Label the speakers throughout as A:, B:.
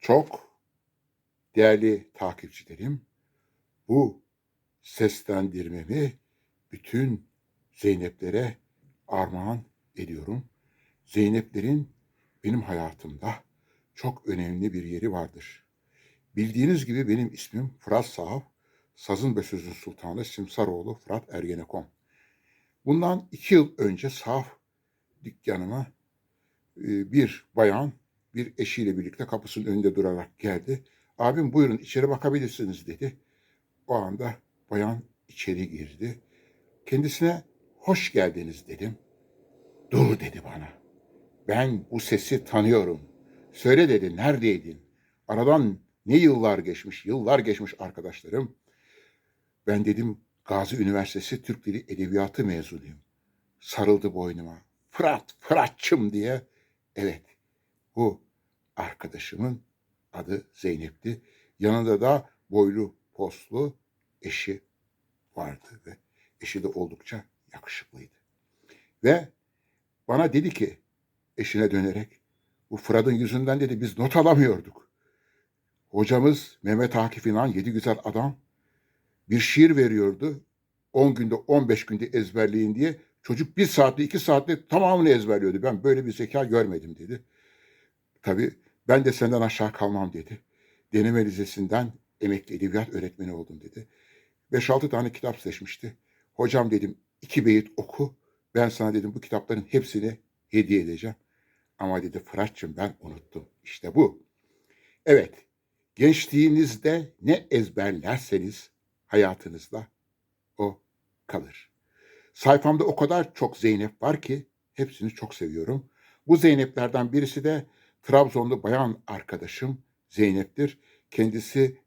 A: Çok değerli takipçilerim, bu seslendirmemi bütün Zeyneplere armağan ediyorum. Zeyneplerin benim hayatımda çok önemli bir yeri vardır. Bildiğiniz gibi benim ismim Fırat Sağ, Sazın ve Sözün Sultanı Simsaroğlu Fırat Ergenekon. Bundan iki yıl önce sahaf dükkanıma e, bir bayan bir eşiyle birlikte kapısının önünde durarak geldi. Abim buyurun içeri bakabilirsiniz dedi. O anda bayan içeri girdi. Kendisine hoş geldiniz dedim. Dur dedi bana. Ben bu sesi tanıyorum. Söyle dedi neredeydin? Aradan ne yıllar geçmiş, yıllar geçmiş arkadaşlarım. Ben dedim Gazi Üniversitesi Türk Dili Edebiyatı mezunuyum. Sarıldı boynuma. Fırat, Fıratçım diye. Evet, bu arkadaşımın adı Zeynep'ti. Yanında da boylu postlu eşi vardı ve eşi de oldukça yakışıklıydı. Ve bana dedi ki eşine dönerek bu Fırat'ın yüzünden dedi biz not alamıyorduk. Hocamız Mehmet Akif İnan yedi güzel adam bir şiir veriyordu. 10 günde 15 günde ezberleyin diye çocuk bir saatte iki saatte tamamını ezberliyordu. Ben böyle bir zeka görmedim dedi. Tabii ben de senden aşağı kalmam dedi. Deneme Lisesi'nden emekli edebiyat öğretmeni oldum dedi. 5-6 tane kitap seçmişti. Hocam dedim iki beyit oku. Ben sana dedim bu kitapların hepsini hediye edeceğim. Ama dedi Fırat'cığım ben unuttum. İşte bu. Evet, gençliğinizde ne ezberlerseniz hayatınızda o kalır. Sayfamda o kadar çok Zeynep var ki hepsini çok seviyorum. Bu Zeyneplerden birisi de Trabzonlu bayan arkadaşım Zeynep'tir. Kendisi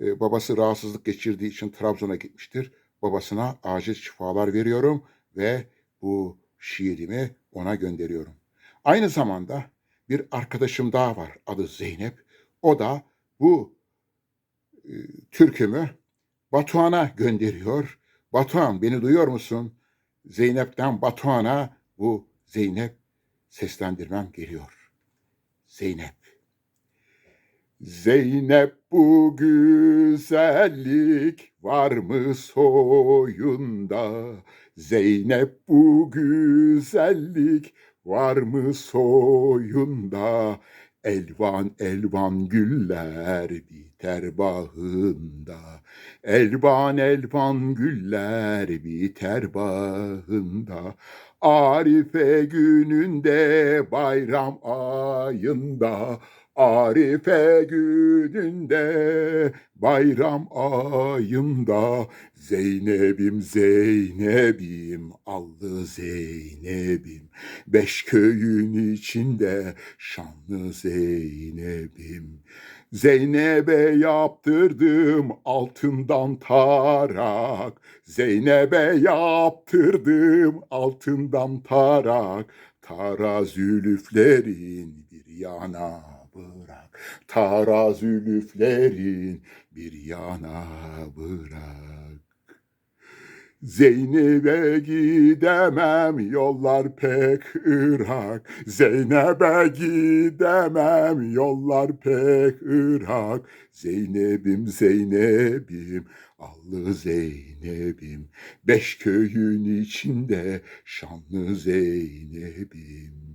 A: e, babası rahatsızlık geçirdiği için Trabzon'a gitmiştir. Babasına acil şifalar veriyorum ve bu şiirimi ona gönderiyorum. Aynı zamanda bir arkadaşım daha var adı Zeynep. O da bu e, türkümü Batuhan'a gönderiyor. Batuhan beni duyuyor musun? Zeynep'ten Batuhan'a bu Zeynep seslendirmem geliyor. Zeynep. Zeynep bu güzellik var mı soyunda? Zeynep bu güzellik var mı soyunda? Elvan elvan güller biter bağında. Elvan elvan güller biter bağında. Arife gününde bayram ayında Arife gününde bayram ayında Zeynep'im Zeynep'im allı Zeynep'im Beş köyün içinde şanlı Zeynep'im Zeynep'e yaptırdım altından tarak. Zeynep'e yaptırdım altından tarak. Tara zülüflerin bir yana bırak. Tara zülüflerin bir yana bırak Zeynep'e gidemem yollar pek ırak Zeynep'e gidemem yollar pek ırak Zeynep'im Zeynep'im allı Zeynep'im. Beş köyün içinde şanlı Zeynep'im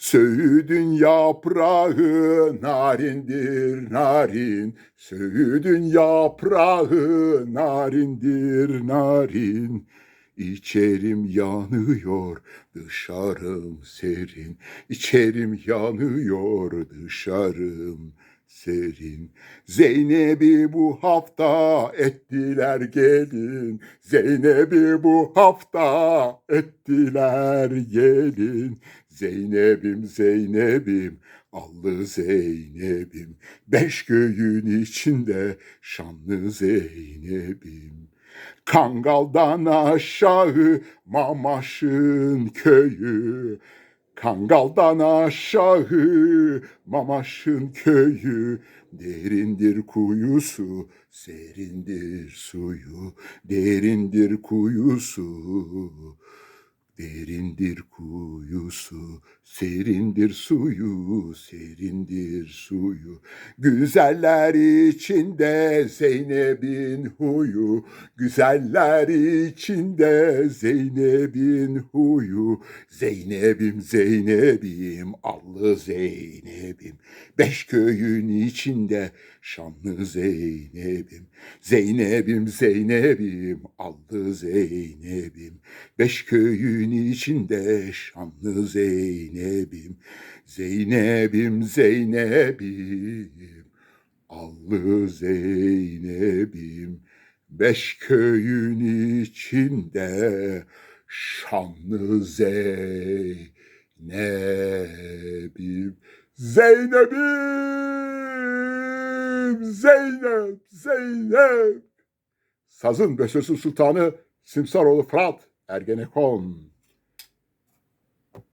A: Söğüdün yaprağı narindir narin Söğüdün yaprağı narindir narin İçerim yanıyor dışarım serin İçerim yanıyor dışarım serin. Zeynep'i bu hafta ettiler gelin. Zeynep'i bu hafta ettiler gelin. Zeynep'im Zeynep'im allı Zeynep'im. Beş göğün içinde şanlı Zeynep'im. Kangaldan aşağı Mamaş'ın köyü. Kangaldan aşağı Mamaş'ın köyü Derindir kuyusu, serindir suyu Derindir kuyusu, Derindir kuyusu, serindir suyu, serindir suyu. Güzeller içinde Zeynep'in huyu, güzeller içinde Zeynep'in huyu. Zeynep'im Zeynep'im, allı Zeynep'im. Beş köyün içinde şanlı Zeynep'im. Zeynep'im Zeynep'im, allı Zeynep'im. Beş köyün içinde şanlı Zeynep'im. Zeynep'im Zeynep'im, allı Zeynep'im. Beş köyün içinde şanlı Zeynep'im. Zeynep'im, Zeynep, Zeynep. Sazın Bösösü Sultanı Simsaroğlu Fırat Ergenekon.